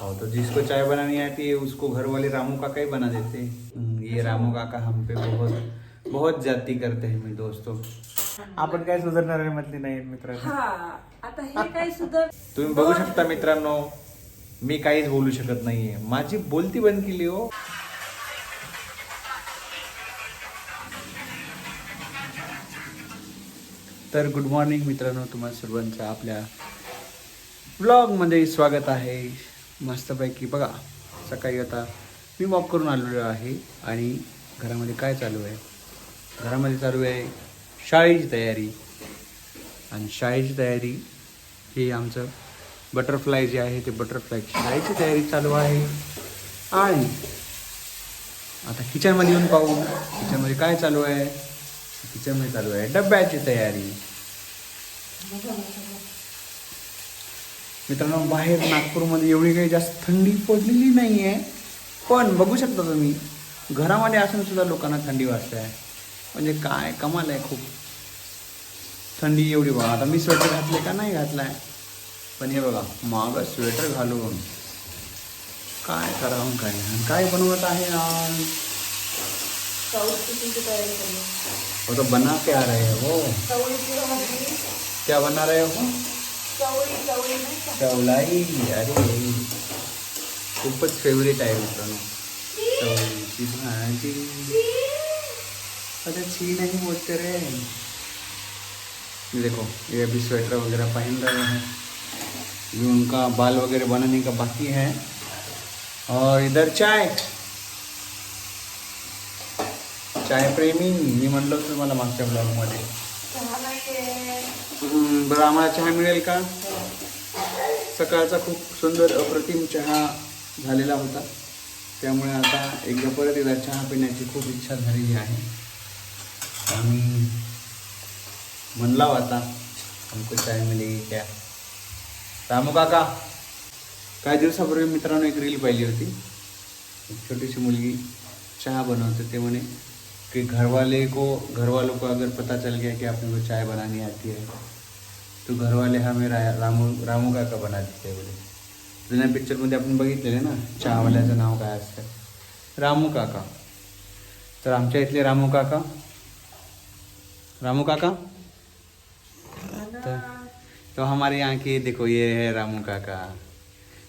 और तो जिसको चाय बनानी आती है उसको घर वाले रामू काका ही बना देते हैं। ये रामू काका हम पे बहुत बहुत जाती करते हैं मी दोस्तों। आपण काय सुधारणार मधली नाही मित्रांनो. हा आता हे काय सुद्धा तुम्ही बघू शकता मित्रांनो मी काहीच बोलू शकत नाहीये. माझी बोलती बंद केली हो. तर गुड मॉर्निंग मित्रांनो तुम्हा सर्वांचं आपल्या ब्लॉगमध्ये स्वागत आहे. मस्तपैकी बघा सकाळी आता मी वॉक करून आलेलो आहे आणि घरामध्ये काय चालू आहे? घरामध्ये चालू आहे शाळेची तयारी. आणि शाळेची तयारी हे आमचं बटरफ्लाय जे आहे ते बटरफ्लाय शाळेची तयारी चालू आहे. आणि आता किचनमध्ये येऊन पाहू किचनमध्ये काय चालू आहे? किचनमध्ये चालू आहे डब्याची तयारी. मित्रांनो बाहेर नागपूरमध्ये एवढी काही जास्त थंडी पडलेली नाही आहे पण बघू शकता तुम्ही घरामध्ये असून सुद्धा लोकांना थंडी वाजते. आहे म्हणजे काय कमाल आहे खूप. थंडी एवढी बघा. आता मी स्वेटर घातले का नाही घातलाय? पण हे बघा माग स्वेटर घालून. काय करावं काय काय बनवत आहे वो तो बना के आ रहे हो क्या बना रहे हो? चवलाई अरे फेवरेट भाजी. अरे छी नहीं बोलते रे. देखो, ये अभी स्वेटर वगैरह पहन रहे हैं. ये उनका बाल वगैरह बनाने का बाकी है. और इधर चाय. चाय प्रेमी मी म्हणलो तुम्हाला मागच्या बरं आम्हाला चहा मिळेल का? सकाळचा खूप सुंदर अप्रतिम चहा झालेला होता. त्यामुळे आता एकदा परत एकदा चहा पिण्याची खूप इच्छा झालेली आहे. आम्ही म्हणला आता हमको चाय मिळेल क्या रामू काका काही दिवसापूर्वी मित्रांनो एक रील पाहिली होती. एक छोटीशी मुलगी चहा बनवते ते म्हणे कि घरवाले को घरवालों को अगर पता चल गया कि आपने को चाय बनानी आती है तो घर वाले हमें रा, रामू रामू काका बना देते बोले जुन्या पिक्चरमध्ये आपण बघितलेले ना चहावाल्याचं नाव काय असतं. रामू काका. तर आमच्या इथले रामू काका. रामू काका? तो, तो हमारे यहाँ की देखो ये है रामू काका.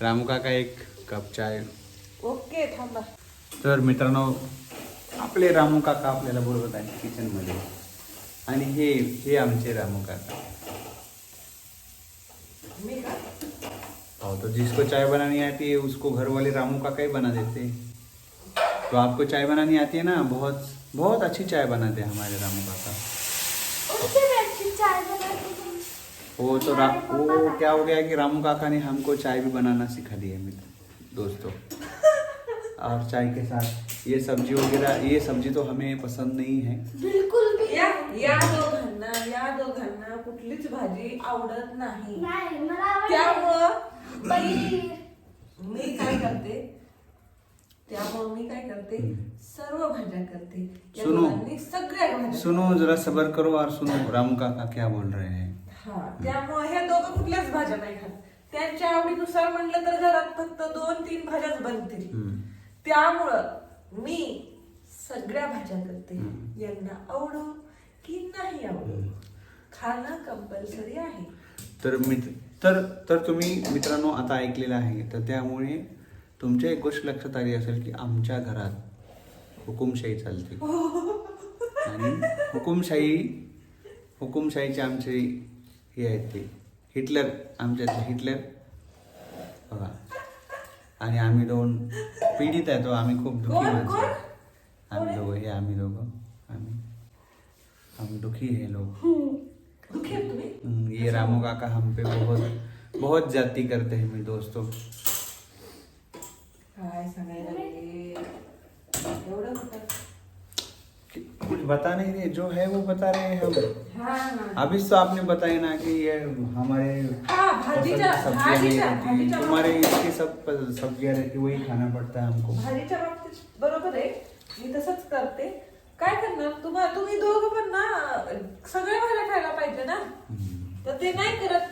रामू काका एक कप चाय. ओके थांबा. तर मित्रांनो आपले रामू काका आपल्याला बोलवत आहेत किचनमध्ये आणि हे हे आमचे रामू काका. मी और तो जिसको चाय बनानी आती है उसको घर वाले रामू काका ही बना देते तो आपको चाय बनानी आती है ना बहुत बहुत अच्छी चाय बनाते हैं हमारे रामू काका। हूँ। वो तो रा, वो क्या हो गया कि रामू काका ने हमको चाय भी बनाना सिखा दिया मित्र दोस्तों। और चाय के साथ ये सब्ज़ी वगैरह ये सब्ज़ी तो हमें पसंद नहीं है। बिल्कुल भी। या या दोघांना या दोघांना कुठलीच भाजी आवडत नाही। नाही मला आवडते त्यामुळं पनीर. मी काय करते? त्यामुळं मी काय करते? हम्म. सर्व भाज्या करते. या सुनो. दोघांनी सगळ्या भाज्या सुनो जरा सबर करो और सुनो रामू काका क्या बोल रहे हैं? हा त्यामुळे हे दोघं कुठल्याच भाज्या नाही खात. त्यांच्या आवडीनुसार म्हणलं तर घरात फक्त दोन तीन भाज्याच बनतील. हम्म. त्यामुळं मी सगळ्या भाज्या करते. यांना आवडो की नाही आवडो. खाणं कंपल्सरी आहे. तर मित्र तर तर तुम्ही मित्रांनो आता ऐकलेलं आहे. तर त्यामुळे तुमच्या एक गोष्ट लक्षात आली असेल की आमच्या घरात हुकुमशाही चालते. आणि हुकुमशाही हुकुमशाहीचे आमचे हे आहेत ते. हिटलर आमच्यातले हिटलर. बघा. आणि आम्ही दोन पीडित आहे तो आम्ही खूप दुःखी माणसं आहे. आम्ही दोघं हे आम्ही दोघं. आम्ही आम्ही दुखी है लोग ये रामू काका हम पे बहुत बहुत जाती करते हैं मेरे दोस्तों. काय सांगायला? एवढं होतं. कुछ बता नहीं रहे जो है वो बता रहे हैं हम। हा हा। अभी तो आपने बताया ना कि ये हमारे हा, सब्जियां तुम्हारे इसकी सब सब्जियां रहती वही खाना पड़ता है हमको। भाजीच्या बाबतीत बरोबर आहे। मी तसंच करते। काय करणार? तुम्हा तुम्ही दोघं पण ना सगळ्या भाज्या खायला पाहिजे ना? तर ते नाही करत.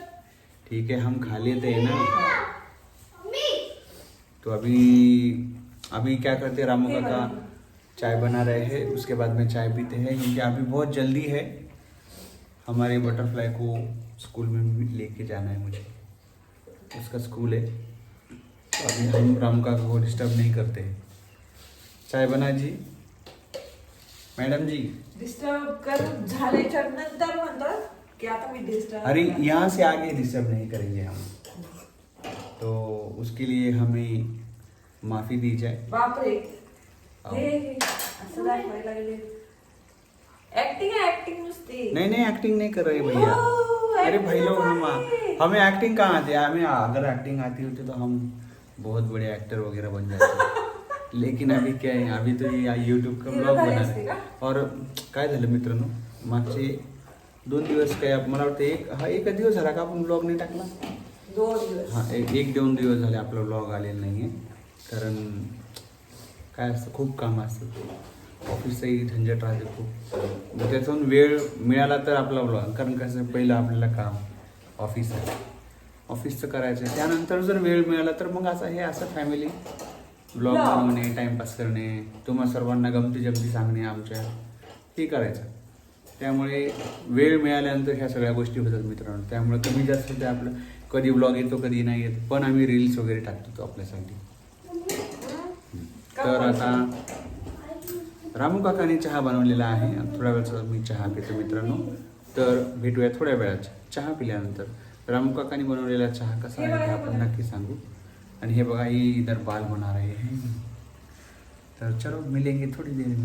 ठीक है हम खा लेते हैं ना। तो अभी अभी क्या करते रामू काका। चाय बना रहे हैं उसके बाद में चाय पीते हैं। क्योंकि अभी बहुत जल्दी है हमारे बटरफ्लाई को स्कूल में लेके जाना है मुझे। उसका स्कूल है। तो अभी हम रामू काका को डिस्टर्ब नहीं करते हैं। चाय बना जी। मैडम जी। डिस्टर्ब कर झाल्याच्या नंतर म्हणतात की आता मी डिस्टर्ब अरे यहाँ से आगे डिस्टर्ब नहीं करेंगे हम। तो उसके लिए हमें माफ़ी दी जाए। बापरे अहो. हे हे, असं दाखवायला लागले. ऍक्टिंग आहे ऍक्टिंग नुसती. नहीं नहीं एक्टिंग नहीं कर रहे भैया. ओ, अरे भाई लोग हम है। हमें एक्टिंग कहाँ आती है हमें अगर एक्टिंग आती होती तो हम बहुत बड़े एक्टर वगैरह बन जाते. लेकिन अभी क्या है अभी तो ये यूट्यूब का ब्लॉग बना का? और काय झालं मित्रांनो? मागचे दोन दिवस काय मला वाटतं एक हा एक दिवस झाला का आपण ब्लॉग नाही टाकला? दोन दिवस. हा एक एक दोन दिवस झाले आपला ब्लॉग आलेला नाही आहे कारण काय असतं खूप काम असतं ऑफिसचंही झंझट राहते खूप. मग त्यातून वेळ मिळाला तर आपला ब्लॉग कारण कसं पहिलं आपल्याला काम ऑफिस आहे. ऑफिसचं करायचं आहे. त्यानंतर जर वेळ मिळाला तर मग असं हे असं फॅमिली ब्लॉग. बनवणे टाइमपास करणे तुम्हा सर्वांना गमती जमती सांगणे आमच्या. हे करायचं. त्यामुळे वेळ मिळाल्यानंतर ह्या सगळ्या गोष्टी होतात मित्रांनो. त्यामुळे कमी जास्त ते आपलं. कधी ब्लॉग येतो कधी नाही येत. पण आम्ही रील्स वगैरे टाकतो तो आपल्यासाठी. तर आता रामू काकाने चहा बनवलेला आहे. थोड्या वेळाचा मी चहा पितो मित्रांनो. तर भेटूया थोड्या वेळात. चहा पिल्यानंतर रामू काकाने बनवलेला चहा कसा आहे हे आपण नक्की सांगू. आणि हे बघा ही इधर बाल होणार आहे. तर चलो मिलेंगे थोडी देर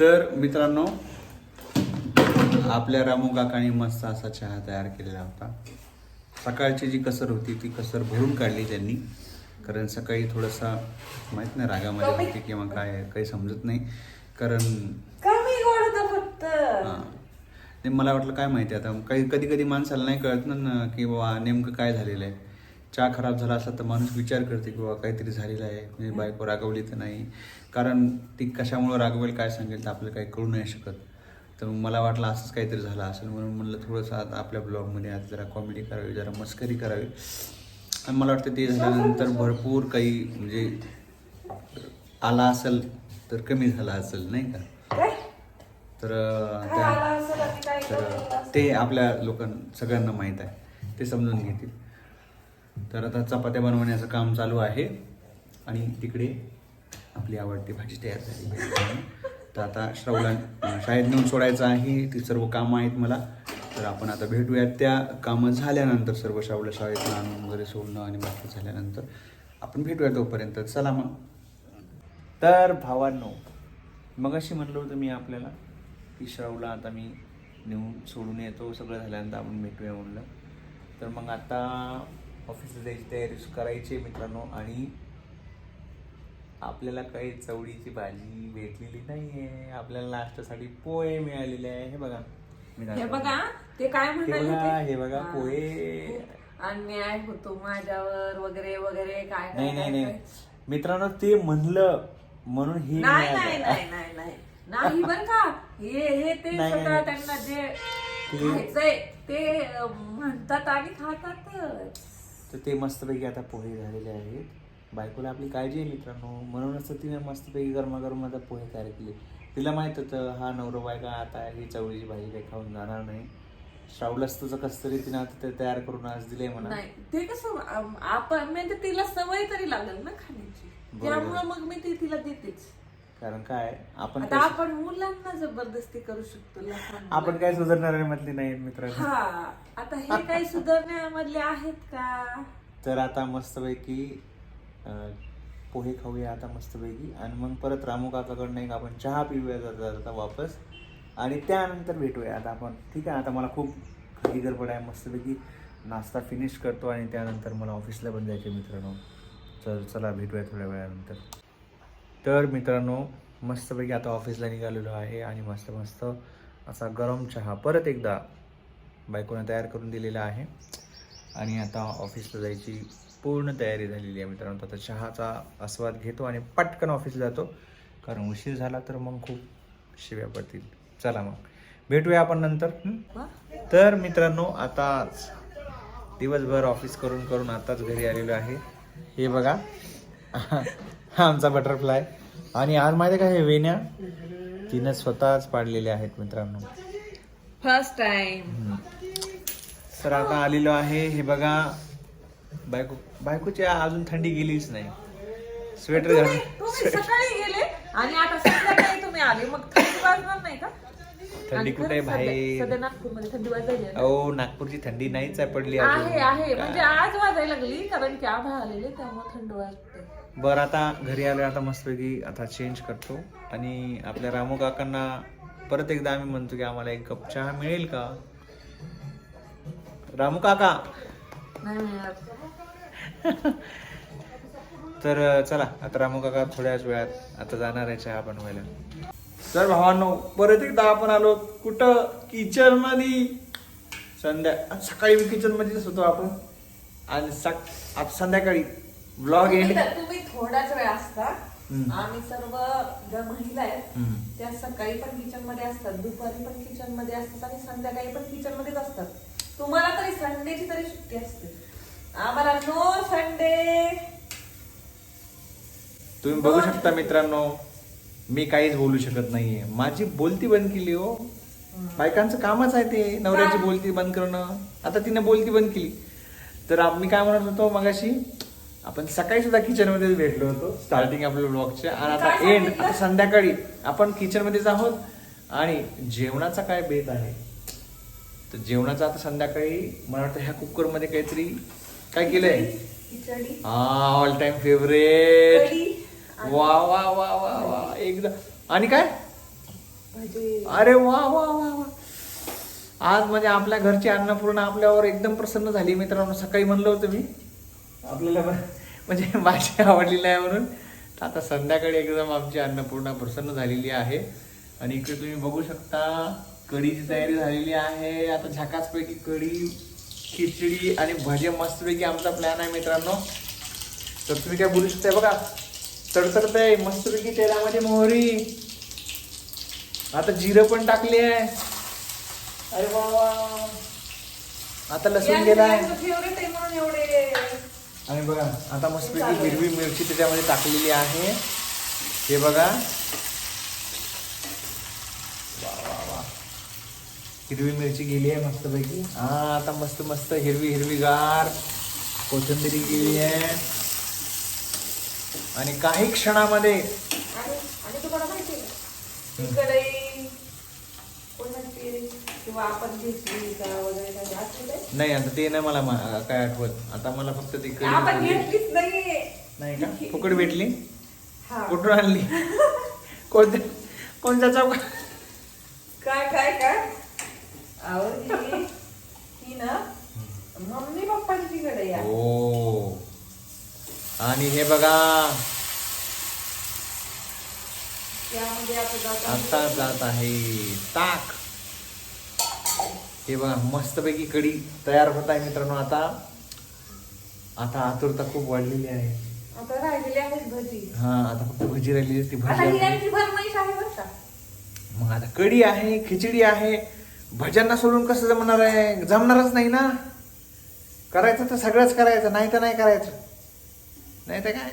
तर मित्रांनो आपल्या रामू काकाने मस्त असा चहा तयार केलेला होता. सकाळची जी कसर होती ती कसर भरून काढली त्यांनी. कारण सकाळी थोडंसा माहीत नाही रागामध्ये होती किंवा काय काही समजत नाही. कारण फक्त. हां. नाही मला वाटलं काय माहिती आता काही कधी कधी माणसाला नाही कळत ना न की बाबा नेमकं काय झालेलं आहे. चहा खराब झाला असला तर माणूस विचार करते की बाबा काहीतरी झालेलं आहे म्हणजे बायको रागवली तर नाही. कारण ती कशामुळं रागवेल काय सांगेल तर आपल्याला काही कळू नाही शकत. तर मला वाटलं असंच काहीतरी झालं असेल म्हणून म्हणलं थोडंसं आता आपल्या ब्लॉगमध्ये आज जरा कॉमेडी करावी जरा मस्करी करावी. आणि मला वाटतं ते झाल्यानंतर भरपूर काही म्हणजे आला असेल तर कमी झाला असेल नाही का? तर त्या तर? ते आपल्या लोकां सगळ्यांना माहीत आहे. ते समजून घेतील. तर आता चपात्या बनवण्याचं काम चालू आहे. आणि तिकडे आपली आवडती भाजी तयार झाली. तर आता श्रवला शाळेत नेऊन सोडायचं आहे. ती सर्व कामं आहेत मला. तर आपण आता भेटूयात. त्या कामं झाल्यानंतर सर्व शावला शाळेत आणून वगैरे सोडणं आणि बाकी झाल्यानंतर आपण भेटूया तोपर्यंत. चला मग. तर भावांनो मग अशी म्हटलं होतं मी आपल्याला की श्रावला आता मी नेऊन सोडून येतो सगळं झाल्यानंतर आपण भेटूया म्हणलं. तर मग आता ऑफिसला जायची तयारी करायची आहे मित्रांनो आणि आपल्याला काही चवळीची भाजी भेटलेली नाही आहे आपल्याला नाश्त्यासाठी पोहे मिळालेले आहे. हे बघा. हे. बघा ते काय म्हणाले? हे बघा. पोहे अन्याय होतो माझ्यावर वगैरे वगैरे काय काय- नाही नाही काय- नाही मित्रांनो ते म्हणलं म्हणून हे नाही. नाही नाही नाही नाही नाही बर का हे हे ते नाही. त्यांना जे ते- खायचंय ते अं, म्हणतात आणि खातातच तर ते मस्तपैकी आता पोहे झालेले आहेत बायकोला आपली काळजी आहे मित्रांनो म्हणूनच तर तिने मस्तपैकी गरमागरम आता पोहे तयार केले तिला माहीत होतं हा नवरा बायका आता ही चवळीची भाजी काही खाऊन जाणार नाही. श्रावलाच तुझं कसं तरी तिने आता ते तयार करून आज दिले म्हणा. नाही ते कसं आपण म्हणजे तिला सवय तरी लागेल ना खाण्याची. बरोबर. त्यामुळे मग मी ती तिला देतेच. कारण काय आपण आता काय आपण मुलांना जबरदस्ती करू शकतो लहान आपण काय सुधारणारे मधले नाही मित्रांनो. हा आता हे काही सुधारण्यामधले आहेत का? तर आता मस्तपैकी अं, पोहे खाऊया आता मस्तपैकी. आणि मग परत रामू काकाकडनं एक आपण चहा पिऊया जाता जाता वापस. आणि त्यानंतर भेटूया आता आपण. ठीक आहे आता मला खूप खाली गडबड आहे मस्तपैकी नाश्ता फिनिश करतो आणि त्यानंतर मला ऑफिसला पण जायचे मित्रांनो. चल चला भेटूया थोड्या वेळानंतर. तर मित्रांनो मस्तपैकी आता ऑफिसला निघालेलो आहे आणि मस्त मस्त असा गरम चहा परत एकदा बायकोनं तयार करून दिलेला आहे. आणि आता ऑफिसला जायची पूर्ण तयारी झालेली आहे मित्रांनो. तर आता चहाचा आस्वाद घेतो आणि पटकन ऑफिसला जातो. कारण उशीर झाला तर मग खूप शिव्या पडतील. चला मग. भेटूया आपण नंतर? तर मित्रांनो आताच दिवसभर ऑफिस करून करून आताच घरी आलेलो आहे. हे बघा. हा आमचा बटरफ्लाय आणि आज माहिती का हे वेण्या? तिनं स्वतःच पाडलेल्या आहेत मित्रांनो. फर्स्ट टाइम तर आता आलेलो आहे. हे बघा. बायको बायकोची अजून थंडी गेलीच नाही. स्वेटर घालून. तुम्ही सकाळी गेले आणि आता संध्याकाळी तुम्ही आले. मग थंडी वाजणार नाही का? थंडी आणि कुठे खरंच बाहेर? सध्या- सध्या नागपूरमध्ये थंडी वाजायली आहे ना? अहो नागपूरची थंडी नाहीच आहे पडली आहे अजून आहे म्हणजे आज वाजायला लागली कारण की आभा आलेले त्यामुळे थंड वाजते. बरं आता घरी आलो आता मस्तपैकी आता चेंज करतो. आणि आपल्या रामू काकांना परत एकदा आम्ही म्हणतो की आम्हाला एक कप चहा मिळेल का? रामू काका. नाही मिळणार तर चला आता रामू काका थोड्याच वेळात आता जाणार आहे चहा बनवायला. तर भावांनो परत एकदा आपण आलो. कुठं? किचनमध्ये संध्या सकाळी मी किचन मध्येच होतो आपण. आणि सक आज संध्याकाळी ब्लॉग एंड तुम्ही तुम्ही थोडाच वेळ असता. आम्ही सर्व ज्या महिला आहेत. त्या सकाळी पण किचनमध्ये असतात दुपारी पण किचनमध्ये असतात आणि संध्याकाळी पण किचन मध्येच असतात. तुम्हाला तरी संडेची तरी सुट्टी असते. आम्हाला नो संडे तुम्ही बघू शकता मित्रांनो मी काहीच बोलू शकत नाहीये. माझी बोलती बंद केली हो. बायकांचं कामच आहे ते नवऱ्याची बोलती बंद करणं. आता तिने बोलती बंद केली. तर मी काय म्हणत होतो मगाशी आपण सकाळी सुद्धा किचनमध्ये भेटलो होतो स्टार्टिंग आपल्या ब्लॉगच्या आणि आता एंड? आता संध्याकाळी आपण किचन मध्येच आहोत. आणि जेवणाचा काय बेत आहे? तर जेवणाचा आता संध्याकाळी मला वाटतं ह्या कुकरमध्ये काहीतरी काय केलंय? खिचडी. ऑल टाइम फेवरेट वा वा वा वा वा एकदा. आणि काय? अरे वा वा वा वा. आज म्हणजे आपल्या घरची अन्नपूर्णा आपल्यावर एकदम प्रसन्न झाली मित्रांनो. सकाळी म्हणलं होतं मी. आपल्याला म्हणजे भाजी आवडली नाही म्हणून. तर आता संध्याकाळी एकदम आमची अन्नपूर्णा प्रसन्न झालेली आहे. आणि इकडे तुम्ही बघू शकता कढीची तयारी झालेली आहे. आता झकासपैकी कढी खिचडी आणि भजे मस्तपैकी आमचा प्लॅन आहे मित्रांनो. तर तुम्ही काय बोलू शकताय बघा. तडतडत आहे मस्तपैकी तेलामध्ये मोहरी. आता जिरं पण टाकले आहे. अरे वा. आता लसूण एवढे. आणि बघा आता मस्तपैकी हिरवी मिरची त्याच्यामध्ये टाकलेली आहे. हे बघा वा, वा, वा. हिरवी मिरची गेली आहे मस्तपैकी. हा आता मस्त मस्त हिरवी हिरवी गार कोथिंबिरी गेली आहे. आणि काही क्षणामध्ये? नाही? आता ते नाही मला काय आठवत. आता मला फक्त ती नाही का? फुकट भेटली? हा. कुठून आणली? कोणत्या कोणत्या चौक काय काय काय? ना मम्मी पप्पांची हो. आणि हे बघा. त्यामध्ये आता जात आहे. ताक. हे बघा मस्तपैकी कढी तयार होत आहे मित्रांनो आता. आता आतुरता खूप वाढलेली आहे. आता राहिलेली आहेत भजी. हा आता फक्त भजी राहिली आहे, ती भजी मग आता कढी आहे खिचडी आहे. भजनना सोडून कसं जमणार आहे? जमणारच नाही ना. करायचं तर सगळंच करायचं नाही तर नाही करायचं. नाही तर काय?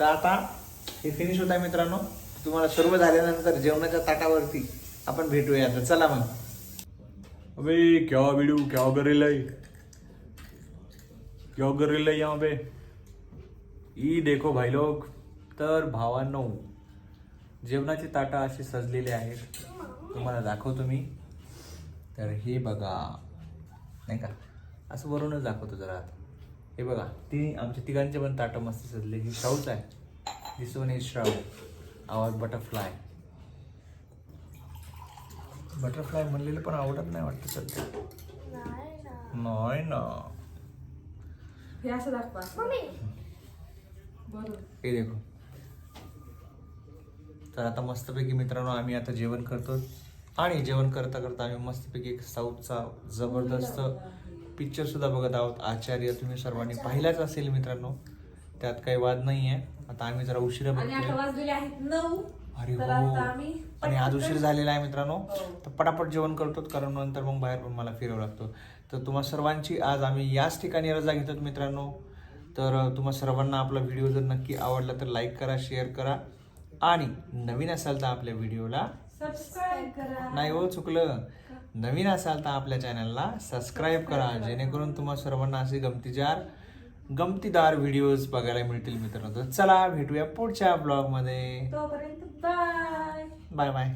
तर आता हे फिनिश होत आहे मित्रांनो. तुम्हाला सर्व झाल्यानंतर जेवणाच्या ताटावरती आपण भेटूया. आता चला मग. अबे केव्हा बिडू केव्हा कर केव्हा लाई क्या कर ई देखो भाई लोक तर भावांनो जेवणाची ताटा अशी सजलेली आहेत. तुम्हाला दाखवतो मी. तर हे बघा. नाही का? असं वरूनच दाखवतो जरा. हे बघा ती आमच्या तिघांचे पण ताटं मस्त सजले ही श्राऊच आहे. दिस वन इज श्राऊ. आवाज बटरफ्लाय बटरफ्लाय म्हणलेलं पण आवडत नाही वाटतं सध्या. नाही ना. नाही ना हे असं दाखवा. हे देखो. तर आता मस्तपैकी मित्रांनो आम्ही आता जेवण करतो आणि जेवण करता करता आम्ही मस्तपैकी एक साऊथचा जबरदस्त पिक्चर सुद्धा बघत आहोत. आचार्य तुम्ही सर्वांनी पाहिलाच असेल मित्रांनो. त्यात काही वाद नाही आहे आता आम्ही जरा उशिरा नऊ. अरे तर हो. आणि आज उशीर झालेला आहे मित्रांनो. हो. तर पटापट जेवण करतो कारण नंतर मग बाहेर पण मला फिरावं लागतं. तर तुम्हा सर्वांची आज आम्ही याच ठिकाणी रजा घेतो मित्रांनो. तर तुम्हा सर्वांना आपला व्हिडिओ जर नक्की आवडला तर लाईक करा शेअर करा. आणि नवीन असाल तर आपल्या व्हिडिओला सबस्क्राईब करा. नाही हो चुकलं. नवीन असाल तर आपल्या चॅनलला सबस्क्राईब करा. जेणेकरून तुम्हा सर्वांना असे गमतीदार गमतीदार व्हिडिओज बघायला मिळतील मित्रांनो. तर चला भेटूया पुढच्या ब्लॉगमध्ये तोपर्यंत बाय बाय बाय